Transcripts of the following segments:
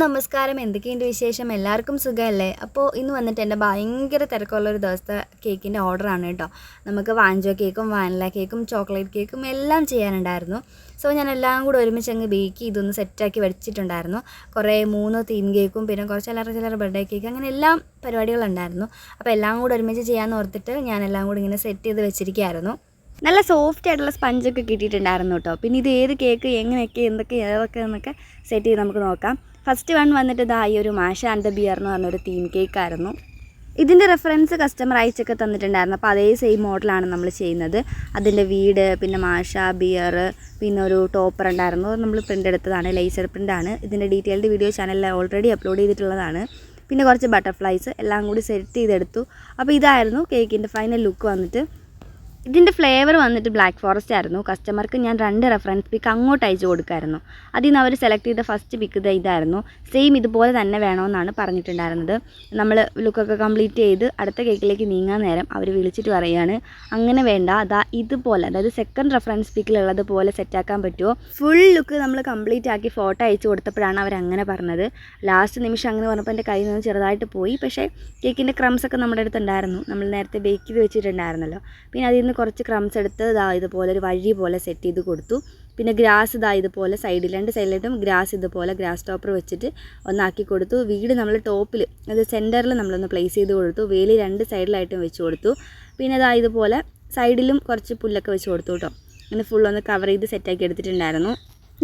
നമസ്കാരം. എന്തൊക്കെയുണ്ട് വിശേഷം? എല്ലാവർക്കും സുഖമല്ലേ? അപ്പോൾ ഇന്ന് വന്നിട്ട് എന്റെ ഭയങ്കര തിരക്കുള്ള ഒരു ദിവസത്തെ കേക്കിന്റെ ഓർഡറാണ് കേട്ടോ. നമുക്ക് വാഞ്ചോ കേക്കും വാനില കേക്കും ചോക്ലേറ്റ് കേക്കും എല്ലാം ചെയ്യാനുണ്ടായിരുന്നു. സോ ഞാൻ എല്ലാം കൂടെ ഒരുമിച്ച് അങ്ങ് ബേക്ക് ചെയ്തൊന്ന് സെറ്റാക്കി വെച്ചിട്ടുണ്ടായിരുന്നു. കുറേ മൂന്ന് തീം കേക്കും പിന്നെ കുറച്ച് ചിലർ ചിലർ ബർത്ത്ഡേ കേക്ക് അങ്ങനെ എല്ലാം പരിപാടികളുണ്ടായിരുന്നു. അപ്പോൾ എല്ലാം കൂടെ ഒരുമിച്ച് ചെയ്യാമെന്ന് ഓർത്തിട്ട് ഞാൻ എല്ലാം കൂടി ഇങ്ങനെ സെറ്റ് ചെയ്ത് വെച്ചിരിക്കുകയായിരുന്നു. നല്ല സോഫ്റ്റ് ആയിട്ടുള്ള സ്പഞ്ചൊക്കെ കിട്ടിയിട്ടുണ്ടായിരുന്നു കേട്ടോ. പിന്നെ ഇത് ഏത് കേക്ക് എങ്ങനെയൊക്കെ എന്തൊക്കെ ഏതൊക്കെ എന്നൊക്കെ സെറ്റ് ചെയ്ത് നമുക്ക് നോക്കാം. ഫസ്റ്റ് വൺ വന്നിട്ട് ഇതാ ഈ ഒരു മാഷ ആൻഡ് ദ ബിയർ എന്ന് പറഞ്ഞൊരു തീം കേക്ക് ആയിരുന്നു. ഇതിന്റെ റെഫറൻസ് കസ്റ്റമർ അയച്ചൊക്കെ തന്നിട്ടുണ്ടായിരുന്നു. അപ്പോൾ അതേ സെയിം മോഡലാണ് നമ്മൾ ചെയ്യുന്നത്. അതിന്റെ വീട് പിന്നെ മാഷ ബിയർ പിന്നെ ഒരു ടോപ്പർ ഉണ്ടായിരുന്നു. നമ്മൾ പ്രിന്റ് എടുത്തതാണ് ലേസർ പ്രിന്റാണ് ഇതിന്റെ ഡീറ്റെയിൽഡ് വീഡിയോ ചാനലിൽ ഓൾറെഡി അപ്ലോഡ് ചെയ്തിട്ടുള്ളതാണ്. പിന്നെ കുറച്ച് ബട്ടർഫ്ലൈസ് എല്ലാം കൂടി സെറ്റ് ചെയ്തെടുത്തു. അപ്പോൾ ഇതായിരുന്നു കേക്കിന്റെ ഫൈനൽ ലുക്ക് വന്നിട്ട്. ഇതിന്റെ ഫ്ലേവർ വന്നിട്ട് ബ്ലാക്ക് ഫോറസ്റ്റ് ആയിരുന്നു. കസ്റ്റമർക്ക് ഞാൻ രണ്ട് റെഫറൻസ് പിക്ക് അങ്ങോട്ട് അയച്ചു കൊടുക്കായിരുന്നു. അതിൽ നിന്ന് അവർ സെലക്ട് ചെയ്ത ഫസ്റ്റ് പിക്ക് ഇത് ഇതായിരുന്നു. സെയിം ഇതുപോലെ തന്നെ വേണമെന്നാണ് പറഞ്ഞിട്ടുണ്ടായിരുന്നത്. നമ്മൾ ലുക്കൊക്കെ കംപ്ലീറ്റ് ചെയ്ത് അടുത്ത കേക്കിലേക്ക് നീങ്ങാൻ നേരം അവർ വിളിച്ചിട്ട് പറയുകയാണ് അങ്ങനെ വേണ്ട. അതാ ഇതുപോലെ അതായത് സെക്കൻഡ് റെഫറൻസ് പിക്കിലുള്ളത് പോലെ സെറ്റാക്കാൻ പറ്റുമോ ഫുൾ ലുക്ക് നമ്മൾ കംപ്ലീറ്റ് ആക്കി ഫോട്ടോ അയച്ചു കൊടുത്തപ്പോഴാണ് അവർ അങ്ങനെ പറഞ്ഞത്. ലാസ്റ്റ് നിമിഷം അങ്ങനെ പറഞ്ഞപ്പോൾ എന്റെ കയ്യിൽ നിന്ന് ചെറുതായിട്ട് പോയി. പക്ഷേ കേക്കിന്റെ ക്രംസ് ഒക്കെ നമ്മുടെ അടുത്തുണ്ടായിരുന്നു നമ്മൾ നേരത്തെ ബേക്ക് ചെയ്ത് വെച്ചിട്ടുണ്ടായിരുന്നല്ലോ. പിന്നെ അതിൽ നിന്ന് കുറച്ച് ക്രംസ് എടുത്ത് ഇതാ ഇതുപോലെ ഒരു വഴി പോലെ സെറ്റ് ചെയ്ത് കൊടുത്തു. പിന്നെ ഗ്രാസ് ഇതാ ഇതുപോലെ സൈഡിൽ രണ്ട് സൈഡിലായിട്ടും ഗ്രാസ് ഇതുപോലെ ഗ്രാസ് ടോപ്പർ വെച്ചിട്ട് ഒന്നാക്കി കൊടുത്തു. വീട് നമ്മൾ ടോപ്പിൽ അത് സെന്ററിൽ നമ്മളൊന്ന് പ്ലേസ് ചെയ്ത് കൊടുത്തു. വേലി രണ്ട് സൈഡിലായിട്ടും വെച്ച് കൊടുത്തു. പിന്നെ ഇതാ ഇതുപോലെ സൈഡിലും കുറച്ച് പുല്ലൊക്കെ വെച്ച് കൊടുത്തു കേട്ടോ അങ്ങനെ ഫുള്ളൊന്ന് കവർ ചെയ്ത് സെറ്റാക്കി എടുത്തിട്ടുണ്ടായിരുന്നു.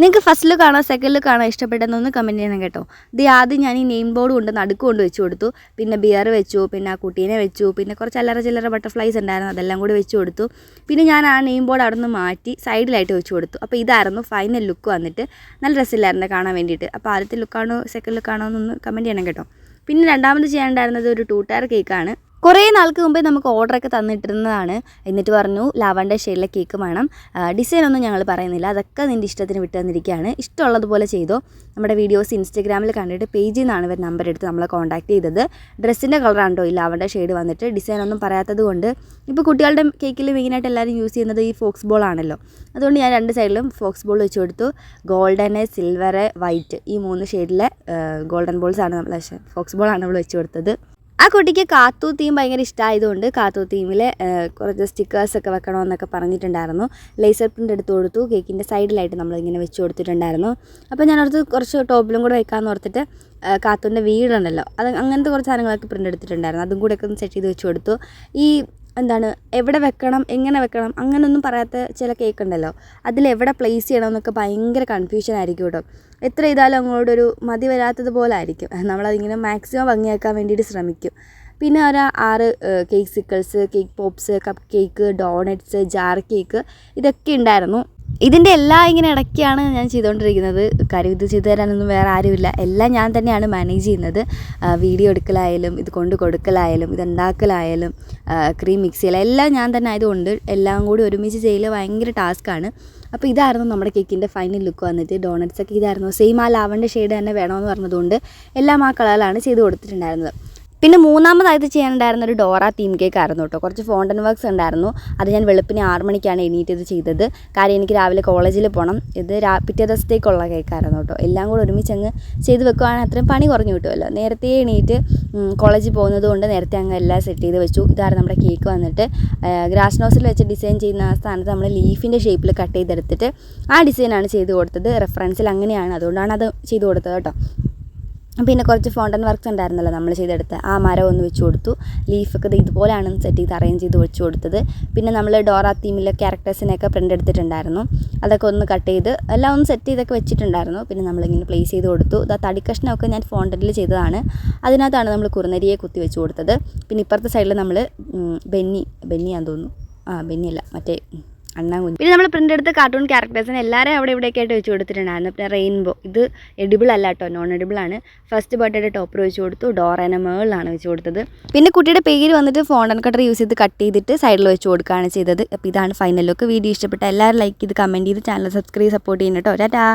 നിങ്ങൾക്ക് ഫസ്റ്റ് ലുക്കാണോ സെക്കൻഡ് ലുക്കാണോ ഇഷ്ടപ്പെട്ടതെന്നൊന്ന് കമന്റ് ചെയ്യണം കേട്ടോ. ഇത് ആദ്യം ഞാൻ ഈ നെയിം ബോർഡ് കൊണ്ട് നടുക്ക് കൊണ്ട് വെച്ച് കൊടുത്തു. പിന്നെ ബിയർ വെച്ചു പിന്നെ ആ കുട്ടീനെ വെച്ചു പിന്നെ കുറച്ച് അല്ലറ ചില്ലറ ബട്ടർഫ്ലൈസ് ഉണ്ടായിരുന്നു അതെല്ലാം കൂടി വെച്ച് കൊടുത്തു. പിന്നെ ഞാൻ ആ നെയിം ബോർഡ് അവിടെ നിന്ന് മാറ്റി സൈഡിലായിട്ട് വെച്ച് കൊടുത്തു. അപ്പോൾ ഇതായിരുന്നു ഫൈനൽ ലുക്ക് വന്നിട്ട്. നല്ല രസമില്ലായിരുന്നു കാണാൻ വേണ്ടിയിട്ട്. അപ്പോൾ ആദ്യത്തെ ലുക്കാണോ സെക്കൻഡ് ലുക്കാണോ എന്നൊന്ന് കമന്റ് ചെയ്യണം കേട്ടോ. പിന്നെ രണ്ടാമത് ചെയ്യാനുണ്ടായിരുന്നത് ഒരു ടൂ ടയർ കേക്കാണ് കുറേ നാൾക്ക് മുമ്പേ നമുക്ക് ഓർഡറൊക്കെ തന്നിട്ടിരുന്നതാണ്. എന്നിട്ട് പറഞ്ഞു ലാവണ്ടർ ഷെയ്ഡിലെ കേക്ക് വേണം. ഡിസൈൻ ഒന്നും ഞങ്ങൾ പറയുന്നില്ല. അതൊക്കെ നിന്റെ ഇഷ്ടത്തിന് വിട്ടു തന്നിരിക്കുകയാണ്. ഇഷ്ടമുള്ളതുപോലെ ചെയ്തോ. നമ്മുടെ വീഡിയോസ് ഇൻസ്റ്റഗ്രാമിൽ കണ്ടിട്ട് പേജിൽ നിന്നാണ് ഇവർ നമ്പർ എടുത്ത് നമ്മളെ കോൺടാക്ട് ചെയ്തത്. ഡ്രസ്സിന്റെ കളറാണ്ടോ ഈ ലാവണ്ടർ ഷെയ്ഡ് വന്നിട്ട്? ഡിസൈൻ ഒന്നും പറയാത്തത് കൊണ്ട്. ഇപ്പോൾ കുട്ടികളുടെ കേക്കിൽ മെയിനായിട്ട് എല്ലാവരും യൂസ് ചെയ്യുന്നത് ഈ ഫോക്സ് ബോൾ ആണല്ലോ. അതുകൊണ്ട് ഞാൻ രണ്ട് സൈഡിലും ഫോക്സ് ബോൾ വെച്ച് കൊടുത്തു. ഗോൾഡന് സിൽവർ വൈറ്റ് ഈ മൂന്ന് ഷെയ്ഡിലെ ഗോൾഡൻ ബോൾസ് ആണ് നമ്മൾ ഫോക്സ് ബോൾ ആണ് നമ്മൾ വെച്ച് കൊടുത്തത്. ആ കുട്ടിക്ക് കാത്തു തീം ഭയങ്കര ഇഷ്ടമായതുകൊണ്ട് കാത്തു തീമിൽ കുറച്ച് സ്റ്റിക്കേഴ്സൊക്കെ വെക്കണമെന്നൊക്കെ പറഞ്ഞിട്ടുണ്ടായിരുന്നു. ലേസർ പ്രിന്റ് എടുത്ത് കൊടുത്തു കേക്കിന്റെ സൈഡിലായിട്ട് നമ്മളിങ്ങനെ വെച്ച് കൊടുത്തിട്ടുണ്ടായിരുന്നു. അപ്പോൾ ഞാൻ ഓർത്ത് കുറച്ച് ടോപ്പിലും കൂടെ വെക്കാമെന്ന് ഓർത്തിട്ട് കാത്തുന്റെ വീടുണ്ടല്ലോ. അത് അങ്ങനത്തെ കുറച്ച് സാധനങ്ങളൊക്കെ പ്രിന്റ് എടുത്തിട്ടുണ്ടായിരുന്നു. അതും കൂടെയൊക്കെ ഒന്ന് സെറ്റ് ചെയ്ത് വെച്ച് കൊടുത്തു. ഈ എന്താണ് എവിടെ വെക്കണം എങ്ങനെ വെക്കണം അങ്ങനെയൊന്നും പറയാത്ത ചില കേക്ക് ഉണ്ടല്ലോ. അതിൽ എവിടെ പ്ലേസ് ചെയ്യണം എന്നൊക്കെ ഭയങ്കര കൺഫ്യൂഷൻ ആയിരിക്കും കേട്ടോ. എത്ര ചെയ്താലും അങ്ങോട്ടൊരു മതി വരാത്തതുപോലെ ആയിരിക്കും. നമ്മളതിങ്ങനെ മാക്സിമം ഭംഗിയാക്കാൻ വേണ്ടിയിട്ട് ശ്രമിക്കും. പിന്നെ ഒരു ആറ് cakesicles cake pops cupcake doughnuts jar cake ഇതൊക്കെ ഉണ്ടായിരുന്നു. ഇതിന്റെ എല്ലാം ഇങ്ങനെ ഇടയ്ക്കാണ് ഞാൻ ചെയ്തുകൊണ്ടിരിക്കുന്നത് കാര്യം ഇത് ചെയ്തു തരാനൊന്നും വേറെ ആരുമില്ല. എല്ലാം ഞാൻ തന്നെയാണ് മാനേജ് ചെയ്യുന്നത്. വീഡിയോ എടുക്കലായാലും ഇത് കൊണ്ട് കൊടുക്കലായാലും ഇത് ഉണ്ടാക്കലായാലും ക്രീം മിക്സ് ചെയ്യലും എല്ലാം ഞാൻ തന്നെ ആയതുകൊണ്ട് എല്ലാം കൂടി ഒരുമിച്ച് ചെയ്യൽ ഭയങ്കര ടാസ്ക്കാണ് അപ്പോൾ ഇതായിരുന്നു നമ്മുടെ കേക്കിന്റെ ഫൈനൽ ലുക്ക് വന്നിട്ട്. ഡോണറ്റ്സ് ഒക്കെ ഇതായിരുന്നു. സെയിം ആ ലാവന്റെ ഷെയ്ഡ് തന്നെ വേണമെന്ന് പറഞ്ഞതുകൊണ്ട് എല്ലാം ആ കളറിലാണ് ചെയ്ത് കൊടുത്തിട്ടുണ്ടായിരുന്നത്. പിന്നെ മൂന്നാമതായിട്ട് ചെയ്യാനുണ്ടായിരുന്ന ഒരു ഡോറ തീം കേക്ക് ആയിരുന്നു കേട്ടോ. കുറച്ച് ഫോണ്ടൻ വർക്ക്സ് ഉണ്ടായിരുന്നു. അത് ഞാൻ വെളുപ്പിന് ആറ് മണിക്കാണ് എണീറ്റ് ഇത് ചെയ്തത്. കാര്യം എനിക്ക് രാവിലെ കോളേജിൽ പോകണം ഇത് രാ പിറ്റേ ദിവസത്തേക്കുള്ള കേക്കായിരുന്നു കേട്ടോ. എല്ലാം കൂടെ ഒരുമിച്ച് അങ്ങ് ചെയ്ത് വെക്കുവാണെങ്കിൽ അത്രയും പണി കുറഞ്ഞു കിട്ടുമല്ലോ. നേരത്തെ എണീറ്റ് കോളേജിൽ പോകുന്നത് കൊണ്ട് നേരത്തെ അങ്ങ് എല്ലാം സെറ്റ് ചെയ്ത് വെച്ചു. ഇതായിരുന്നു നമ്മുടെ കേക്ക് വന്നിട്ട്. ഗ്രാസ് നോസിൽ വെച്ച് ഡിസൈൻ ചെയ്യുന്ന ആ സ്ഥാനത്ത് നമ്മൾ ലീഫിന്റെ ഷേപ്പിൽ കട്ട് ചെയ്തെടുത്തിട്ട് ആ ഡിസൈനാണ് ചെയ്ത് കൊടുത്തത്. റെഫറൻസിൽ അങ്ങനെയാണ്. അതുകൊണ്ടാണ് അത് ചെയ്ത് കൊടുത്തത് കേട്ടോ. പിന്നെ കുറച്ച് ഫോണ്ടൻ വർക്ക്സ് ഉണ്ടായിരുന്നല്ലോ നമ്മൾ ചെയ്തെടുത്ത. ആ മരം ഒന്ന് വെച്ച് കൊടുത്തു. ലീഫൊക്കെ ഇതുപോലെയാണ് സെറ്റ് ചെയ്ത് അറേഞ്ച് ചെയ്ത് വെച്ച് കൊടുത്തത്. പിന്നെ നമ്മൾ ഡോറ തീമിലെ ക്യാരക്ടേഴ്സിനെയൊക്കെ പ്രിന്റ് എടുത്തിട്ടുണ്ടായിരുന്നു. അതൊക്കെ ഒന്ന് കട്ട് ചെയ്ത് എല്ലാം ഒന്ന് സെറ്റ് ചെയ്തൊക്കെ വെച്ചിട്ടുണ്ടായിരുന്നു. പിന്നെ നമ്മളിങ്ങനെ പ്ലേസ് ചെയ്ത് കൊടുത്തു. ഇതാ തടിക്കഷ്ണമൊക്കെ ഞാൻ ഫോണ്ടനിൽ ചെയ്തതാണ്. അതിനകത്താണ് നമ്മൾ കുറുനരിയെ കുത്തി വെച്ച് കൊടുത്തത്. പിന്നെ ഇപ്പുറത്തെ സൈഡിൽ നമ്മൾ ബെന്നി ബെന്നിയാന്ന് തോന്നുന്നു. ആ ബെന്നിയല്ല മറ്റേ അണ്ണാകുഞ്ഞ്. പിന്നെ നമ്മൾ പ്രിന്റ് എടുത്ത കാർട്ടൂൺ ക്യാരക്ടേഴ്സിന് എല്ലാവരും അവിടെ ഇവിടെയൊക്കെ ആയിട്ട് വെച്ച് കൊടുത്തിട്ടുണ്ടായിരുന്നു. പിന്നെ റെയിൻബോ ഇത് എഡിബിൾ അല്ല കേട്ടോ നോൺ എഡിബിൾ ആണ് ഫസ്റ്റ് ബർത്ത്ഡേയുടെ ടോപ്പർ വെച്ച് കൊടുത്തു. ഡോറേന മേളിലാണ് വെച്ച് കൊടുത്തത്. പിന്നെ കുട്ടിയുടെ പേര് വന്നിട്ട് ഫോണ്ടൻ കട്ടർ യൂസ് ചെയ്ത് കട്ട് ചെയ്തിട്ട് സൈഡിൽ വെച്ച് കൊടുക്കുകയാണ് ചെയ്തത്. അപ്പോൾ ഇതാണ് ഫൈനൽ ലുക്ക് വീഡിയോ ഇഷ്ടപ്പെട്ട എല്ലാവരും ലൈക്ക് ചെയ്ത് കമന്റ് ചെയ്ത് ചാനൽ സബ്സ്ക്രൈബ് സപ്പോർട്ട് ചെയ്യുന്നു കേട്ടോ ടാറ്റാ.